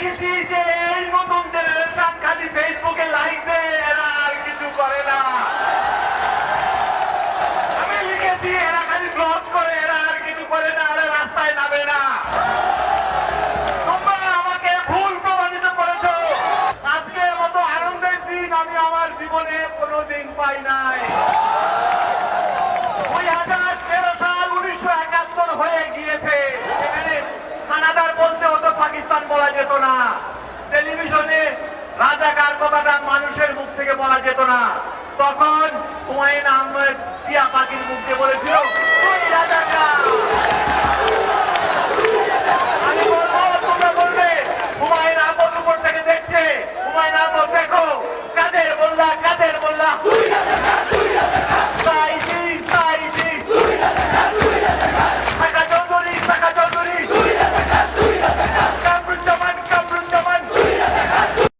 দেখেছি যে এই নতুন জেনারেশন ফেসবুকে লাইক দেয়, এরা আর কিছু করে না। আমি লিখেছি, এরা খালি ব্লগ করে, এরা আর কিছু করে না, এরা রাস্তায় নামে না। তোমরা আমাকে ভুল প্রমাণিত করেছ। আজকের মতো আনন্দের দিন আমি আমার জীবনে কোনোদিন পাই নাই। যেত না টেলিভিশনে রাজাকার কথাটা মানুষের মুখ থেকে বলা যেত না তখন হুমায়ুন আহমেদ টিয়া পাখির মুখে বলেছিল বলবে হুমায়ুন দেখছে। হুমায়ুন আহমদ, দেখো, কাদের বললা কাদের